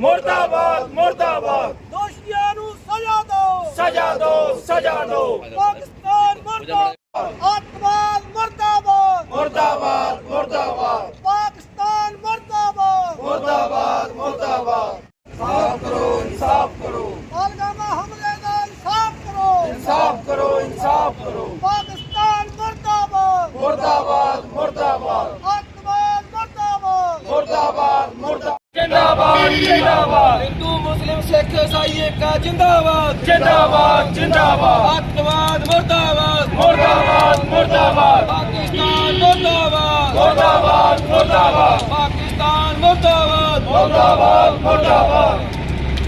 ਮੁਰਦਾਬਾਦ ਮੁਰਦਾਬਾਦ। ਦੋਸ਼ੀਆਂ ਨੂੰ ਸਜ਼ਾ ਦਿਓ। ਸਜ਼ਾ ਦਿਓ ਸਜ਼ਾ ਦਿਓ। ਪਾਕਿਸਤਾਨ ਮੁਰਦਾਬਾਦ ਅੱਤਵਾਦ ਮੁਰਦਾਬਾਦ ਮੁਰਦਾਬਾਦ ਮੁਰਦਾਬਾਦ ਪਾਕਿਸਤਾਨ ਮੁਰਦਾਬਾਦ ਮੁਰਦਾਬਾਦ ਮੁਰਦਾਬਾਦ ਸਾਫ਼ ਕਰੋ ਇਨਸਾਫ ਕਰੋ ਪਾਲਗਾਮਾ ਹਮਲੇ ਦਾ ਇਨਸਾਫ ਕਰੋ ਇਨਸਾਫ ਕਰੋ ਇਨਸਾਫ ਕਰੋ ਪਾਕਿਸਤਾਨ ਮੁਰਦਾਬਾਦ ਮੁਰਦਾਬਾਦ ਮੁਰਦਾਬਾਦ ਅੱਤਵਾਦ ਮੁਰਦਾਬਾਦ ਮੁਰਦਾਬਾਦ ਮੁਰਦਾਬਾਦ ਜਿੰਦਾਬਾਦ ਜਿੰਦਾਬਾਦ ਹਿੰਦੂ ਮੁਸਲਿਮ ਸਿੱਖ ਈਸਾਈ ਏਕਾ ਜਿੰਦਾਬਾਦ। ਜਿੰਦਾਬਾਦ ਜਿੰਦਾਬਾਦ। ਅੱਤਵਾਦ ਮੁਰਦਾਬਾਦ। ਮੁਰਦਾਬਾਦ ਮੁਰਦਾਬਾਦ। ਪਾਕਿਸਤਾਨ ਮੁਰਦਾਬਾਦ। ਮੁਰਦਾਬਾਦ ਮੁਰਦਾਬਾਦ। ਪਾਕਿਸਤਾਨ ਮੁਰਦਾਬਾਦ। ਮੁਰਦਾਬਾਦ ਮੁਰਦਾਬਾਦ।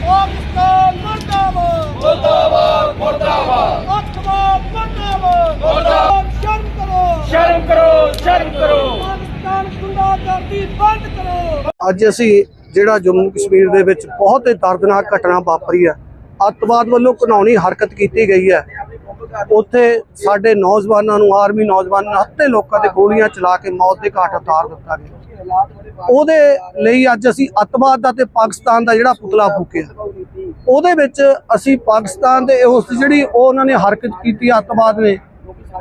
ਪਾਕਿਸਤਾਨ ਮੁਰਦਾਬਾਦ। ਮੁਰਦਾਬਾਦ ਮੁਰਦਾਬਾਦ। ਅੱਤਵਾਦ ਮੁਰਦਾਬਾਦ। ਮੁਰਦਾਬਾਦ। ਸ਼ਰਮ ਕਰੋ। ਸ਼ਰਮ ਕਰੋ ਸ਼ਰਮ ਕਰੋ। ਪਾਕਿਸਤਾਨ ਗੁੰਡਾਗਰਦੀ ਬੰਦ ਕਰੋ। ਅੱਜ ਅਸੀਂ ਜਿਹੜਾ ਜੰਮੂ ਕਸ਼ਮੀਰ ਦੇ ਵਿੱਚ ਬਹੁਤ ਹੀ ਦਰਦਨਾਕ ਘਟਨਾ ਵਾਪਰੀ ਹੈ। ਅੱਤਵਾਦ ਵੱਲੋਂ ਘਿਨਾਉਣੀ ਹਰਕਤ ਕੀਤੀ ਗਈ ਹੈ। ਉੱਥੇ ਸਾਡੇ ਨੌਜਵਾਨਾਂ ਨੂੰ, ਆਰਮੀ ਨੌਜਵਾਨਾਂ ਹੱਤੇ ਲੋਕਾਂ ਤੇ ਗੋਲੀਆਂ ਚਲਾ ਕੇ ਮੌਤ ਦੇ ਘਾਟ ਉਤਾਰ ਦਿੱਤਾ ਗਿਆ। ਉਹਦੇ ਲਈ ਅੱਜ ਅਸੀਂ ਅੱਤਵਾਦ ਦਾ ਤੇ ਪਾਕਿਸਤਾਨ ਦਾ ਜਿਹੜਾ ਪੁਤਲਾ ਫੂਕਿਆ। ਉਹਦੇ ਵਿੱਚ ਅਸੀਂ ਪਾਕਿਸਤਾਨ ਦੇ ਉਸ ਜਿਹੜੀ ਉਹ ਉਹਨਾਂ ਨੇ ਹਰਕਤ ਕੀਤੀ, ਅੱਤਵਾਦ ਨੇ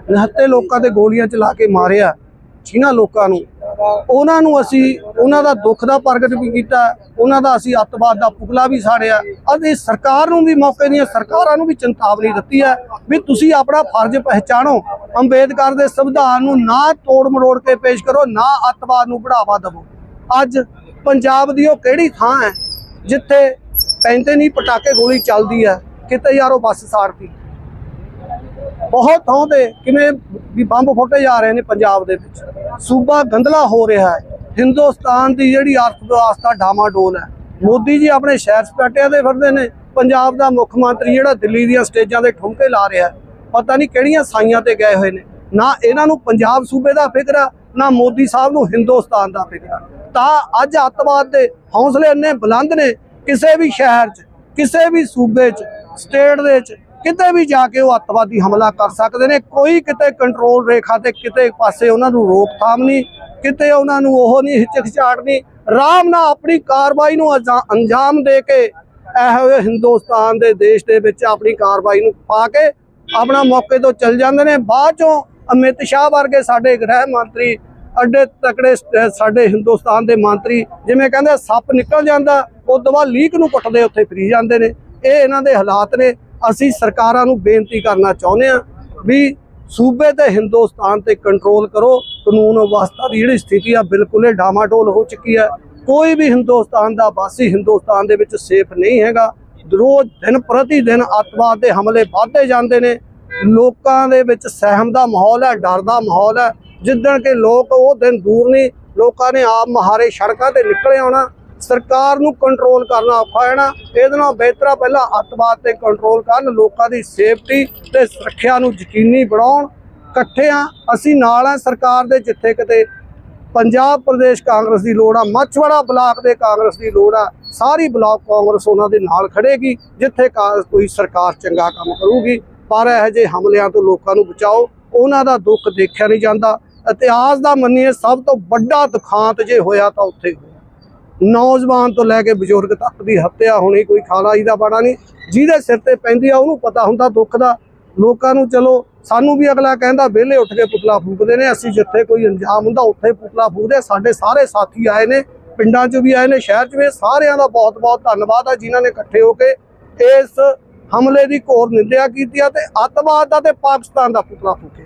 ਨਿਹੱਤੇ ਲੋਕਾਂ ਤੇ ਗੋਲੀਆਂ ਚਲਾ ਕੇ ਮਾਰਿਆ, ਜਿਨ੍ਹਾਂ ਲੋਕਾਂ ਨੂੰ ਉਹਨਾਂ ਨੂੰ ਅਸੀਂ, ਉਹਨਾਂ ਦਾ ਦੁੱਖ ਦਾ ਪ੍ਰਗਟ ਵੀ ਕੀਤਾ, ਉਹਨਾਂ ਦਾ ਅਸੀਂ ਅੱਤਵਾਦ ਦਾ ਪੁਤਲਾ ਵੀ ਸਾੜਿਆ। ਅਤੇ ਸਰਕਾਰ ਨੂੰ ਵੀ ਮੌਕੇ ਦੀਆਂ ਸਰਕਾਰਾਂ ਨੂੰ ਵੀ ਚਿੰਤਾਵਨੀ ਦਿੱਤੀ ਹੈ ਵੀ ਤੁਸੀਂ ਆਪਣਾ ਫਰਜ਼ ਪਹਿਚਾਣੋ। ਅੰਬੇਦਕਰ ਦੇ ਸੰਵਿਧਾਨ ਨੂੰ ਨਾ ਤੋੜ ਮਰੋੜ ਕੇ ਪੇਸ਼ ਕਰੋ, ਨਾ ਅੱਤਵਾਦ ਨੂੰ ਬੜਾਵਾ ਦਿਵੋ। ਅੱਜ ਪੰਜਾਬ ਦੀ ਉਹ ਕਿਹੜੀ ਥਾਂ ਹੈ ਜਿੱਥੇ ਪੈਂਦੇ ਨਹੀਂ ਪਟਾਕੇ ਗੋਲੀ ਚੱਲਦੀ ਹੈ, ਕਿਤੇ ਯਾਰੋ ਬੱਸ ਸਾੜਤੀ। ਬਹੁਤ ਥਾਂ ਤੇ ਕਿਵੇਂ ਵੀ ਬੰਬ ਫੁੱਟੇ ਜਾ ਰਹੇ ਨੇ ਪੰਜਾਬ ਦੇ ਵਿੱਚ। ਸੂਬਾ ਗੰਦਲਾ ਹੋ ਰਿਹਾ ਹੈ। ਹਿੰਦੁਸਤਾਨ ਦੀ ਜਿਹੜੀ ਅਰਥ ਵਿਵਸਥਾ ਡਾਮਾਡੋਲ ਹੈ। ਮੋਦੀ ਜੀ ਆਪਣੇ ਸ਼ਹਿਰ ਸਪਾਟਿਆਂ ਦੇ ਫਿਰਦੇ ਨੇ। ਪੰਜਾਬ ਦਾ ਮੁੱਖ ਮੰਤਰੀ ਜਿਹੜਾ ਦਿੱਲੀ ਦੀਆਂ ਸਟੇਜਾਂ ਤੇ ਠੁਮਕੇ ਲਾ ਰਿਹਾ ਪਤਾ ਨਹੀਂ ਕਿਹੜੀਆਂ ਸਾਈਆਂ ਤੇ ਗਏ ਹੋਏ ਨੇ। ਨਾ ਇਹਨਾਂ ਨੂੰ ਪੰਜਾਬ ਸੂਬੇ ਦਾ ਫਿਕਰ ਆ, ਨਾ ਮੋਦੀ ਸਾਹਿਬ ਨੂੰ ਹਿੰਦੁਸਤਾਨ ਦਾ ਫਿਕਰ ਆ। ਤਾਂ ਅੱਜ ਅੱਤਵਾਦ ਦੇ ਹੌਸਲੇ ਇੰਨੇ ਬੁਲੰਦ ਨੇ, ਕਿਸੇ ਵੀ ਸ਼ਹਿਰ 'ਚ, ਕਿਸੇ ਵੀ ਸੂਬੇ 'ਚ, ਸਟੇਟ ਦੇ 'ਚ ਕਿਤੇ ਵੀ ਜਾ ਕੇ ਉਹ ਅੱਤਵਾਦੀ ਹਮਲਾ ਕਰ ਸਕਦੇ ਨੇ, ਕੋਈ ਕਿਤੇ ਕੰਟਰੋਲ ਰੇਖਾ ਤੇ ਕਿਤੇ ਪਾਸੇ ਉਹਨਾਂ ਨੂੰ ਰੋਕਥਾਮ ਨਹੀਂ, ਕਿਤੇ ਉਹਨਾਂ ਨੂੰ ਉਹ ਨਹੀਂ ਹਿਚਕਚਾਹਟ ਨਹੀਂ। ਆਰਾਮ ਨਾਲ ਆਪਣੀ ਕਾਰਵਾਈ ਨੂੰ ਅੰਜਾ- ਅੰਜਾਮ ਦੇ ਕੇ ਇਹੋ ਜਿਹੇ ਹਿੰਦੁਸਤਾਨ ਦੇ ਦੇਸ਼ ਦੇ ਵਿੱਚ ਆਪਣੀ ਕਾਰਵਾਈ ਨੂੰ ਪਾ ਕੇ ਆਪਣਾ ਮੌਕੇ ਤੋਂ ਚੱਲ ਜਾਂਦੇ ਨੇ। ਬਾਅਦ ਚੋਂ ਅਮਿਤ ਸ਼ਾਹ ਵਰਗੇ ਸਾਡੇ ਗ੍ਰਹਿ ਮੰਤਰੀ, ਅੱਡੇ ਤਕੜੇ ਸਾਡੇ ਹਿੰਦੁਸਤਾਨ ਦੇ ਮੰਤਰੀ ਜਿਵੇਂ ਕਹਿੰਦੇ ਸੱਪ ਨਿਕਲ ਜਾਂਦਾ ਉਸ ਤੋਂ ਬਾਅਦ ਲੀਕ ਨੂੰ ਪੁੱਟਦੇ ਉੱਥੇ ਫਰੀ ਜਾਂਦੇ ਨੇ। ਇਹ ਇਹਨਾਂ ਦੇ ਹਾਲਾਤ ਨੇ। ਅਸੀਂ ਸਰਕਾਰਾਂ ਨੂੰ ਬੇਨਤੀ ਕਰਨਾ ਚਾਹੁੰਦੇ ਹਾਂ ਵੀ ਸੂਬੇ ਤੇ ਹਿੰਦੁਸਤਾਨ ਤੇ ਕੰਟਰੋਲ ਕਰੋ, ਕਾਨੂੰਨ ਵਿਵਸਥਾ ਦੀ ਜਿਹੜੀ ਸਥਿਤੀ ਆ ਬਿਲਕੁਲ ਹੀ ਡਾਮਾਡੋਲ ਹੋ ਚੁੱਕੀ ਹੈ। ਕੋਈ ਵੀ ਹਿੰਦੁਸਤਾਨ ਦਾ ਵਾਸੀ ਹਿੰਦੁਸਤਾਨ ਦੇ ਵਿੱਚ ਸੇਫ ਨਹੀਂ ਹੈਗਾ। ਰੋਜ਼ ਦਿਨ ਪ੍ਰਤੀ ਦਿਨ ਅੱਤਵਾਦ ਦੇ ਹਮਲੇ ਵਧਦੇ ਜਾਂਦੇ ਨੇ। ਲੋਕਾਂ ਦੇ ਵਿੱਚ ਸਹਿਮ ਦਾ ਮਾਹੌਲ ਹੈ, ਡਰ ਦਾ ਮਾਹੌਲ ਹੈ। ਜਿੱਦਣ ਕਿ ਲੋਕ ਉਹ ਦਿਨ ਦੂਰ ਨਹੀਂ, ਲੋਕਾਂ ਨੇ ਆਪ ਮਹਾਰੇ ਸੜਕਾਂ ਤੇ ਨਿਕਲੇ ਆਉਣਾ। ਸਰਕਾਰ ਨੂੰ ਕੰਟਰੋਲ ਕਰਨਾ ਔਖਾ ਹੈ ਨਾ, ਇਹਦੇ ਨਾਲ ਬਿਹਤਰ ਪਹਿਲਾਂ ਅੱਤਵਾਦ ਤੇ ਕੰਟਰੋਲ ਕਰਨ, ਲੋਕਾਂ ਦੀ ਸੇਫਟੀ ਤੇ ਸੁਰੱਖਿਆ ਨੂੰ ਯਕੀਨੀ ਬਣਾਉਣ। ਇਕੱਠੇ ਆ, ਅਸੀਂ ਨਾਲ ਆ ਸਰਕਾਰ ਦੇ, ਜਿੱਥੇ ਕਿਤੇ ਪੰਜਾਬ ਪ੍ਰਦੇਸ਼ ਕਾਂਗਰਸ ਦੀ ਲੋੜ ਆ, ਮੱਛਵਾੜਾ ਬਲਾਕ ਦੇ ਕਾਂਗਰਸ ਦੀ ਲੋੜ ਆ, ਸਾਰੀ ਬਲਾਕ ਕਾਂਗਰਸ ਉਹਨਾਂ ਦੇ ਨਾਲ ਖੜੇਗੀ, ਜਿੱਥੇ ਕਾ- ਕੋਈ ਸਰਕਾਰ ਚੰਗਾ ਕੰਮ ਕਰੂਗੀ। ਪਰ ਇਹੋ ਜਿਹੇ ਹਮਲਿਆਂ ਤੋਂ ਲੋਕਾਂ ਨੂੰ ਬਚਾਓ, ਉਹਨਾਂ ਦਾ ਦੁੱਖ ਦੇਖਿਆ ਨਹੀਂ ਜਾਂਦਾ। ਇਤਿਹਾਸ ਦਾ ਮੰਨੀਏ, ਸਭ ਤੋਂ ਵੱਡਾ ਦੁਖਾਂਤ ਜੇ ਹੋਇਆ ਤਾਂ ਉੱਥੇ ਹੋਇਆ ਨੌਜਵਾਨ ਤੋਂ ਲੈ ਕੇ ਬਜ਼ੁਰਗ ਤੱਕ ਦੀ ਹੱਤਿਆ ਹੋਣੀ, ਕੋਈ ਖਾਲਾਈ ਦਾ ਬਾੜਾ ਨਹੀਂ। ਜਿਹਦੇ ਸਿਰ ਤੇ ਪੈਂਦੀ ਆ, ਉਹਨੂੰ ਪਤਾ ਹੁੰਦਾ ਦੁੱਖ ਦਾ। ਲੋਕਾਂ ਨੂੰ ਚਲੋ, ਸਾਨੂੰ ਵੀ ਅਗਲਾ ਕਹਿੰਦਾ, ਵਿਹਲੇ ਉੱਠ ਕੇ ਪੁਤਲਾ ਫੂਕਦੇ ਨੇ। ਅਸੀਂ ਜਿੱਥੇ ਕੋਈ ਅੰਜਾਮ ਹੁੰਦਾ, ਉੱਥੇ ਪੁਤਲਾ ਫੂਕਦੇ ਸਾਡੇ ਸਾਰੇ ਸਾਥੀ ਆਏ ਨੇ, ਪਿੰਡਾਂ 'ਚ ਵੀ ਆਏ ਨੇ, ਸ਼ਹਿਰ 'ਚ ਵੀ ਸਾਰਿਆਂ ਦਾ ਬਹੁਤ ਬਹੁਤ ਧੰਨਵਾਦ ਆ ਜਿਨ੍ਹਾਂ ਨੇ ਇਕੱਠੇ ਹੋ ਕੇ ਇਸ ਹਮਲੇ ਦੀ ਘੋਰ ਨਿੰਦਿਆ ਕੀਤੀ ਆ ਤੇ ਅੱਤਵਾਦ ਦਾ ਤੇ ਪਾਕਿਸਤਾਨ ਦਾ ਪੁਤਲਾ ਫੂਕਿਆ।